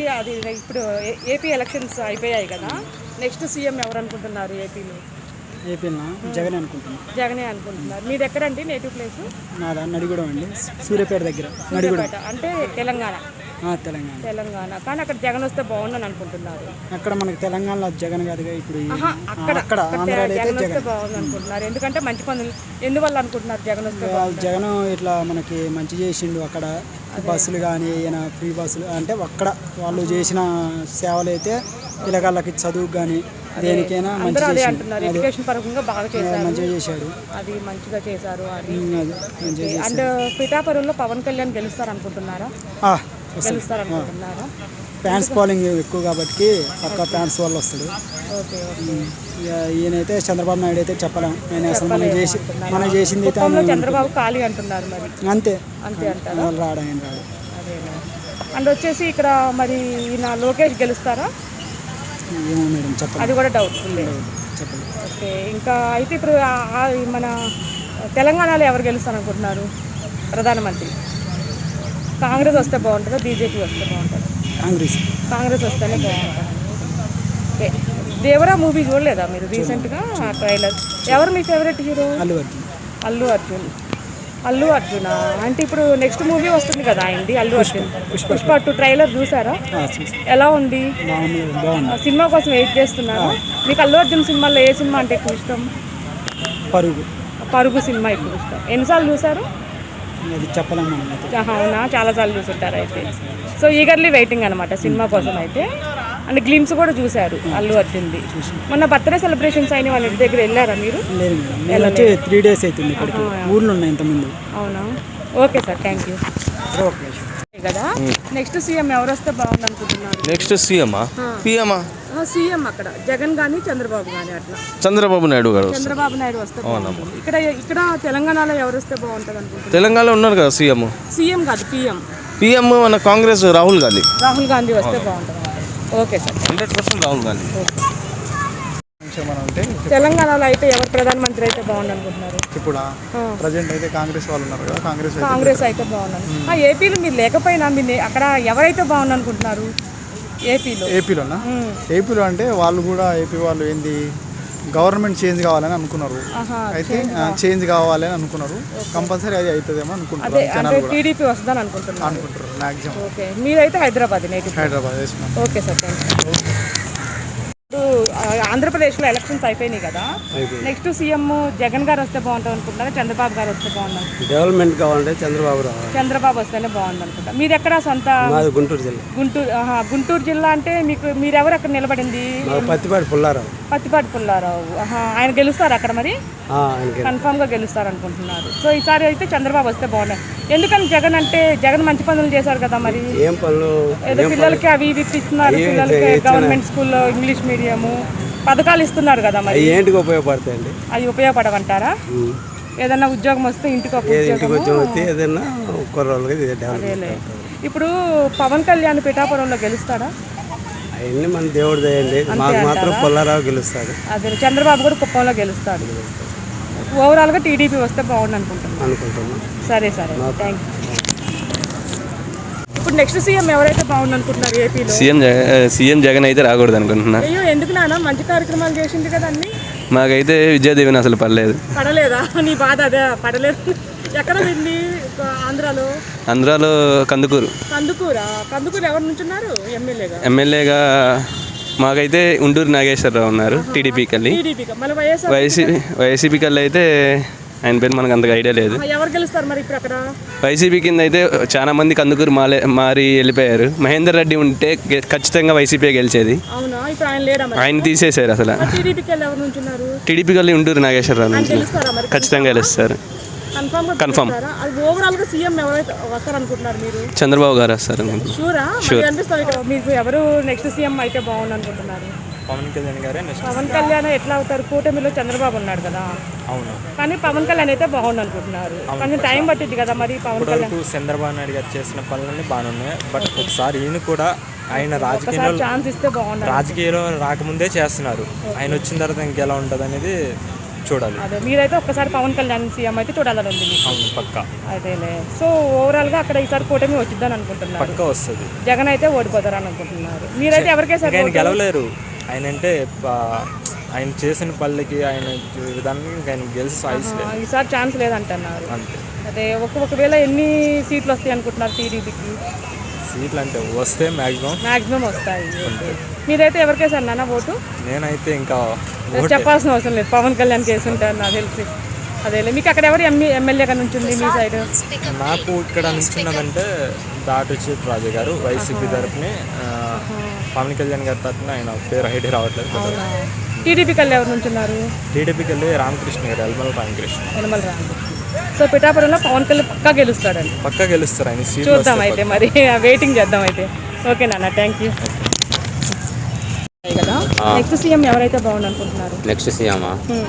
మనకి అది ఇప్పుడు ఏపీ ఎలక్షన్స్ అయిపోయాయి కదా. నెక్స్ట్ సీఎం ఎవరు అనుకుంటున్నారు ఏపీలో? ఏపీలో జగన్ అనుకుంటున్నాను జగనే అనుకుంటున్నారు. మీది ఎక్కడండి? Native place? నాదా? నడిగూడెం అండి. సూర్యాపేట దగ్గర. నడిగూడెం. అంటే తెలంగాణ. తెలంగాణ. తెలంగాణ. కానీ అక్కడ జగన్ వస్తే బాగుందని అనుకుంటున్నారు. అక్కడ మనకి తెలంగాణలో జగన్ కాదుగా ఇప్పుడు అక్కడ జగన్ వస్తే బాగుంది అనుకుంటున్నారు. ఎందుకంటే మంచి పనులు ఎందువల్ల అనుకుంటున్నారు జగన్ వస్తే జగన్ ఇట్లా మనకి మంచి చేసిండు అక్కడ. బస్సులు కానీ ఈయన ఫ్రీ బస్సులు అంటే అక్కడ వాళ్ళు చేసిన సేవలు అయితే పిల్లగాళ్ళకి చదువు కానీ దేనికైనా మంచి అంటున్నారు. ఎడ్యుకేషన్ పరంగా బాగా చేశారు. మంచిగా చేశాడు. అది మంచిగా చేశారు అది. అండ్ పిఠాపురంలో పవన్ కళ్యాణ్ గెలుస్తారు అనుకుంటున్నారా ఫ్యాన్స్ బౌలింగ్ ఎక్కువ కాబట్టి పక్క ఫ్యాన్స్ వల్ల వస్తాడు ఓకే ఓకే. ఈయనైతే చంద్రబాబు నాయుడు అయితే చెప్పలేం. ఆయన అసలు మనం చేసి మనం చేసింది అయితే కుప్పంలో చంద్రబాబు ఖాళీ అంటున్నారు మరి. అంతే. అంతే అంటారా? వాళ్ళు రాడు ఆయన రాడు. అదేనా? అండ్ వచ్చేసి ఇక్కడ మరి ఈయన లోకేష్ గెలుస్తారా? ఏమో మేడం చెప్పండి అది కూడా డౌట్ఫుల్ చెప్పండి ఓకే ఇంకా అయితే ఇప్పుడు ఆ- ఆ మన తెలంగాణలో ఎవరు గెలుస్తారు అనుకుంటున్నారు ప్రధానమంత్రి. కాంగ్రెస్ వస్తే బాగుంటుందా? బీజేపీ వస్తే బాగుంటుందా? కాంగ్రెస్. కాంగ్రెస్ వస్తేనే బాగుంటుంది? ఓకే. దేవరా మూవీ చూడలేదా మీరు రీసెంట్గా? ట్రైలర్. ఎవరు మీ ఫేవరెట్ హీరో? అల్లు అర్జున్. అల్లు అర్జున్. అల్లు అర్జున్? అంటే ఇప్పుడు నెక్స్ట్ మూవీ వస్తుంది కదా ఆయనది అల్లు అర్జున్. పుష్ప టూ. ట్రైలర్ చూసారా? ఎలా ఉంది? సినిమా కోసం వెయిట్ చేస్తున్నారా? మీకు అల్లు అర్జున్ సినిమాలో ఏ సినిమా అంటే ఎక్కువ ఇష్టం? పరుగు. పరుగు సినిమా ఎక్కువ ఇష్టం. ఎన్నిసార్లు చూసారు? అది చెప్పలేం మనం అయితే. ఆహా, అవునా? చాలాసార్లు చూసుంటారు అయితే. సో ఈగర్లీ వెయిటింగ్ అనమాట సినిమా కోసం అయితే. అండ్ గ్లిమ్స్ కూడా చూశారు అల్లు అర్జున్ది. మొన్న బర్త్డే సెలబ్రేషన్స్ అయిన వాళ్ళ ఇంటి దగ్గర వెళ్ళారా మీరు? లేదు మేడం. నేను వచ్చి త్రీ డేస్ అవుతుంది ఇక్కడికి. ఊర్లో ఉన్నాయి ఇంతకుముందు. అవునా? ఓకే సార్ థ్యాంక్ యూ కదా? నెక్స్ట్ సీఎం ఎవరు వస్తే బాగుంది అనుకుంటున్నారు నెక్స్ట్ సీఎమా పిఎమా సీఎం అక్కడ. జగన్ కానీ చంద్రబాబు కానీ అట్లా. చంద్రబాబు నాయుడు గారు చంద్రబాబు నాయుడు వస్తే బాగుంటుంది. ఇక్కడ ఇక్కడ తెలంగాణలో ఎవరు వస్తే బాగుంటుంది అనుకుంటున్నారు? తెలంగాణలో ఉన్నారు కదా సీఎం? సీఎం కాదు పిఎం. పిఎం మన కాంగ్రెస్ రాహుల్ గాంధీ. రాహుల్ గాంధీ వస్తే బాగుంటుంది. Okay sir. Hundred percent Rahul Gandhi. అంటే తెలంగాణలో అయితే ఎవరు ప్రధానమంత్రి అయితే బాగుంది అనుకుంటున్నారు? ఇప్పుడు? ప్రజెంట్ అయితే కాంగ్రెస్ వాళ్ళు ఉన్నారు కదా కాంగ్రెస్ కాంగ్రెస్ అయితే బాగున్నాను ఆ, ఏపీలో మీరు లేకపోయినా మీరు నే- అక్కడ ఎవరైతే బాగుంది అనుకుంటున్నారు? ఏపీలో. ఏపీలోనా? ఏపీలో అంటే వాళ్ళు కూడా ఏపీ వాళ్ళు ఏంది గవర్నమెంట్ చేంజ్ కావాలని అనుకున్నారు. అయితే చేంజ్ కావాలని అనుకున్నారు. కంపల్సరీ అది అవుతుందేమో అనుకుంటున్నారు. టీడీపీ వస్తుందని అనుకుంటున్నారు. అనుకుంటారు మ్యాక్సిమం ఓకే. మీరైతే Hyderabad Hyderabad okay sir thank you ఇప్పుడు ఆ, ఆంధ్రప్రదేశ్లో ఎలక్షన్స్ అయిపోయినాయి కదా. నెక్స్ట్ సీఎం జగన్ గారు వస్తే బాగుంటుంది అనుకుంటున్నారా? చంద్రబాబు గారు వస్తే బాగుంది డెవలప్మెంట్ కావాలంటే చంద్రబాబు రావాలి. చంద్రబాబు వస్తేనే బాగుంది అనుకుంటా మీరు ఎక్కడ సొంత గుంటూరు జిల్లా. గుంటూరు గుంటూరు జిల్లా అంటే మీకు మీరెవరు అక్కడ నిలబడింది? పత్తిపాటి పుల్లారావు. పత్తిపాటి పుల్లారావు. ఆయన గెలుస్తారు అక్కడ మరి? ఆ, ఆయనకి కన్ఫామ్గా గెలుస్తారు అనుకుంటున్నారు సో ఈసారి అయితే చంద్రబాబు వస్తే బాగుంటుంది. ఎందుకని జగన్ అంటే జగన్ మంచి పనులు చేశారు కదా మరి? ఏం పనులు? ఏదో పిల్లలకి అవి ఇవి ఇస్తున్నారు పిల్లలకి గవర్నమెంట్ స్కూల్లో ఇంగ్లీష్ మీడియము. పథకాలు ఇస్తున్నారు కదా మరి. ఏంటికి ఉపయోగపడతాయండి? అవి ఉపయోగపడమంటారా ఏదన్నా ఉద్యోగం వస్తే ఇంటికి ఒక ఉద్యోగం. ఇప్పుడు పవన్ కళ్యాణ్ పిఠాపురంలో గెలుస్తాడా? అవన్నీ మన దేవుడు దయండి. మాకు మాత్రం పుల్లారావు గెలుస్తాడు. అదే చంద్రబాబు కూడా కుప్పంలో గెలుస్తాడు. ఓవరాల్గా టీడీపీ వస్తే బాగుంది అనుకుంటున్నాను అనుకుంటున్నాం. సరే సరే. థ్యాంక్ యూ ఇప్పుడు నెక్స్ట్ సీఎం ఎవరైతే బాగుంది అనుకుంటున్నారు ఏపీలో సీఎం సీఎం జగన్ అయితే రాకూడదు అనుకుంటున్నా. అయ్యో ఎందుకు నాన్న? మంచి కార్యక్రమాలు చేసింది కదా అన్ని. మాకైతే విద్యాదేవిని అసలు పర్లేదు పడలేదా? నీ బాధ అదే పడలేదు. ఎక్కడ వెళ్ళి ఆంధ్రాలో? ఆంధ్రాలో కందుకూరు. కందుకూరా? కందుకూరు ఎవరు నుంచున్నారు ఎమ్మెల్యేగా? ఎమ్మెల్యేగా మాకైతే ఉంటూరు నాగేశ్వరరావు ఉన్నారు మళ్ళీ వైఎస్ఆర్ వైసీపీ వైసీపీకి వెళ్ళి అయితే ఆయన పేరు మనకు అంతగా ఐడియా లేదు. ఎవరు గెలుస్తారు మరి ఇప్పుడు అక్కడ? వైసీపీ కింద అయితే చాలా మంది కందుకూరు మాలే మారి వెళ్ళిపోయారు. మహేందర్ రెడ్డి ఉంటే ఖచ్చితంగా వైసీపీ గెలిచేది. ఆయన తీసేశారు అసలు. టీడీపీ వెళ్ళి ఉంటూరు నాగేశ్వరరావు నుంచి. ఖచ్చితంగా గెలుస్తారు. మీరు? చంద్రబాబు గారు వస్తారు అనుకుంటున్నాను షూరా మరి అనిపిస్తుంది ఇక్కడ? మీకు ఎవరు నెక్స్ట్ సీఎం అయితే బాగుంది అనుకుంటున్నారు? పవన్ కళ్యాణ్ గారే పవన్ కళ్యాణ్ ఎట్లా అవుతారు? కూటమిలో చంద్రబాబు ఉన్నాడు కదా. అవును. కానీ పవన్ కళ్యాణ్ అయితే బాగుంది అనుకుంటున్నారు. కొంచెం టైం పట్టింది కదా మరి పవన్ కళ్యాణ్. చంద్రబాబు నాయుడు గారు చేసిన పనులన్నీ బాగానే ఉన్నాయి. బట్ ఒకసారి ఈయన కూడా ఆయన రాజకీయంలో ఛాన్స్ ఇస్తే బాగుంది రాజకీయాల్లో రాకముందే చేస్తున్నారు. ఆయన వచ్చిన తర్వాత ఇంకెలా ఉంటుంది అనేది చూడాలి. అదే మీరైతే ఒక్కసారి పవన్ కళ్యాణ్ సీఎం అయితే చూడాలని ఉంది మీకు. అవును పక్క. అదేలే. సో ఓవరాల్గా అక్కడ ఈసారి కూటమి వచ్చిద్దని అనుకుంటున్నారు. పక్క వస్తుంది. జగన్ అయితే ఓడిపోతారని అనుకుంటున్నారు. మీరైతే ఎవరికేసారి ఆయన గెలవలేరు. ఆయన అంటే ఆయన చేసిన పల్లెకి ఆయన విధానం ఆయన గెలిచి సాధించలేదు ఈసారి ఛాన్స్ లేదంటున్నారు. అంతే. అదే ఒక ఒకవేళ ఎన్ని సీట్లు వస్తాయి అనుకుంటున్నారు టీడీపీకి? సీట్లు అంటే వస్తే మ్యాక్సిమం మాక్సిమం వస్తాయి. మీరైతే ఎవరికేసారు నాన్న ఓటు? నేనైతే ఇంకా చెప్పాల్సిన అవసరం లేదు. పవన్ కళ్యాణ్ కేసు ఉంటారు నాకు తెలిసి. అదేలే. మీకు అక్కడ ఎవరు ఎంఈ ఎమ్మెల్యేగా నుంచి ఉంది మీ సైడ్? నాకు ఇక్కడ నుంచున్నదంటే దాటొచ్చి రాజు గారు వైసీపీ తరపుని ఆ, పవన్ కళ్యాణ్ గారి తరపున ఆయన పేరు హైట్ రావట్లేదు టీడీపీకి వెళ్ళి ఎవరు నుంచున్నారు టీడీపీకి వెళ్ళి రామకృష్ణ గారు ఎల్మల రామకృష్ణ. యనమల రాము సో పిఠాపురంలో పవన్ కళ్యాణ్ పక్కా గెలుస్తాడండి. పక్కా గెలుస్తారు ఆయన చూద్దాం అయితే మరి. వెయిటింగ్ చేద్దాం అయితే. ఓకే నాన్న థ్యాంక్ యూ కదా? నెక్స్ట్ సీఎం ఎవరైతే బాగుండు అనుకుంటున్నారు next CM hmm.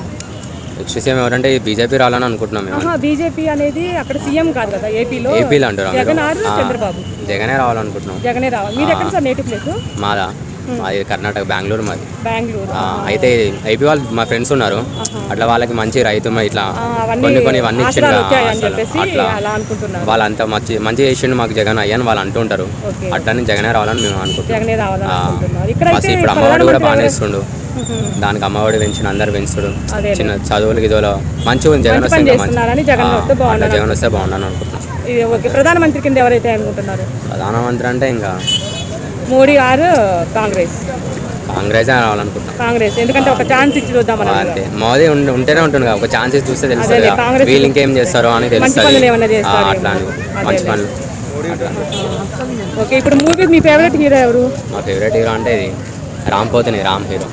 Next CM ఎవరంటే బీజేపీ రావాలని అనుకుంటున్నాం మేము. ఆహా బీజేపీ అనేది అక్కడ సీఎం కాదు కదా ఏపీలో ఏపీలో అంటారా? జగన్ ఆరు చంద్రబాబు. జగనే రావాలనుకుంటున్నాం. జగనే రావాలి. మీరు ఎక్కడ సార్ నేటివ్ ప్లేస్? మాదా. మాది కర్ణాటక బెంగళూరు మాది. అయితే ఐపీ వాళ్ళు మా ఫ్రెండ్స్ ఉన్నారు. అట్లా వాళ్ళకి మంచి రైతు ఇట్లా కొన్ని కొన్ని ఇవన్నీ ఇచ్చిండు అట్లా వాళ్ళంతా మంచి మంచి చేసిండు మాకు జగన్ అయ్యని వాళ్ళు అంటుంటారు. అట్లని జగనే రావాలని మేము అనుకుంటున్నాం. ఇప్పుడు అమ్మఒడి కూడా బాగానే ఇస్తుండు దానికి అమ్మఒడి పెంచిన అందరు పెంచుడు. చిన్న చదువులు గిదువులో మంచిగా ఉంది. జగన్ మంచి వస్తే జగన్ వస్తే అట్లా బాగుండని జగన్ వస్తే బాగుండని అనుకుంటున్నాం. ఇది ఓకే. ప్రధానమంత్రి కింద ఎవరైతే అనుకుంటున్నారు? ప్రధానమంత్రి అంటే ఇంకా మోడీ ఆరు కాంగ్రెస్? కాంగ్రెస్ రావాలనుకుంటున్నాం. కాంగ్రెస్. ఎందుకంటే ఒక ఛాన్స్ ఇచ్చి చూద్దామని అంతే. మోదీ ఉండి- ఉంటేనే ఉంటుంది కదా. ఒక ఛాన్సెస్ చూస్తే తెలుస్తుంది కదా. కాంగ్రెస్ వీళ్ళు ఇంకేం చేస్తారో అని తెలుస్తుంది. పనులు ఏమన్నా ఆ, చేస్తారేమో. అట్లా అని మంచి పనులు. అట్లా. ఓకే ఇప్పుడు మూవీ మీ ఫేవరెట్ హీరో ఎవరు? మా ఫేవరెట్ హీరో అంటే ఇది. రామ్ పోతుంది రామ్ హీరో